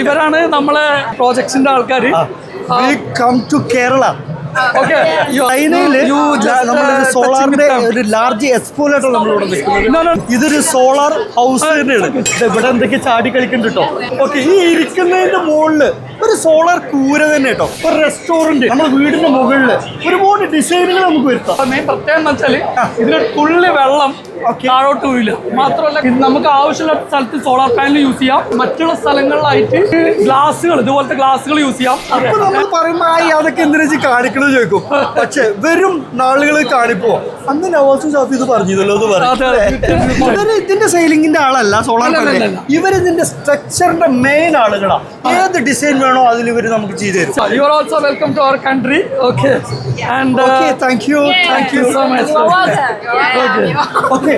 ഇവരാണ് നമ്മളെ പ്രോജക്ട്സിന്റെ ആൾക്കാർ കം ടു കേരള ഓക്കെ ചൈനയിൽ നമ്മളൊരു സോളാറിന്റെ ഒരു ലാർജ് എക്സ്പോലായിട്ടാണ് നമ്മളിവിടെ നിൽക്കുന്നത്. ഇതൊരു സോളാർ ഹൗസ് തന്നെയാണ്. ഇവിടെ എന്തൊക്കെ ചാടി കളിക്കുന്നുണ്ട് കേട്ടോ ഓക്കെ ഈ ഇരിക്കുന്നതിന്റെ മുകളിൽ ഒരു സോളാർ കൂര തന്നെ കേട്ടോ. ഒരു റെസ്റ്റോറന്റ് നമ്മുടെ വീടിന്റെ മുകളിൽ ഒരുപാട് ഡിസൈനുകൾ നമുക്ക് വരുത്താം. മെയിൻ പ്രത്യേകം എന്ന് വെച്ചാൽ ഇതിന് തുള്ളി വെള്ളം താഴോട്ട് വീഴില്ല മാത്രമല്ല നമുക്ക് ആവശ്യമുള്ള സ്ഥലത്ത് സോളാർ പാനൽ യൂസ് ചെയ്യാം. മറ്റുള്ള സ്ഥലങ്ങളിലായിട്ട് ഗ്ലാസുകൾ ഇതുപോലത്തെ ഗ്ലാസുകൾ യൂസ് ചെയ്യാം. അപ്പൊ നമ്മൾ പറയുമ്പോൾ അതൊക്കെ എന്തിനാ കാണിക്കണം കാണിക്കണമെന്ന് ചോദിക്കും. പക്ഷെ വെറും നാളുകൾ കാണിപ്പോ. അന്ന് നവാസും ഷാഫി ഇത് പറഞ്ഞല്ലോ എന്ന് അതെ, ഇവർ ഇതിന്റെ സെയിലിംഗിന്റെ ആളല്ല സോളാർ പാനൽ. ഇവരിതിന്റെ സ്ട്രക്ചറിന്റെ മെയിൻ ആളുകളാണ് ഏത് ഡിസൈൻ വേണോ അതിൽ ഇവർ നമുക്ക് ചെയ്തു തരും. You are also welcome to our country okay and thank you thank you so much. Okay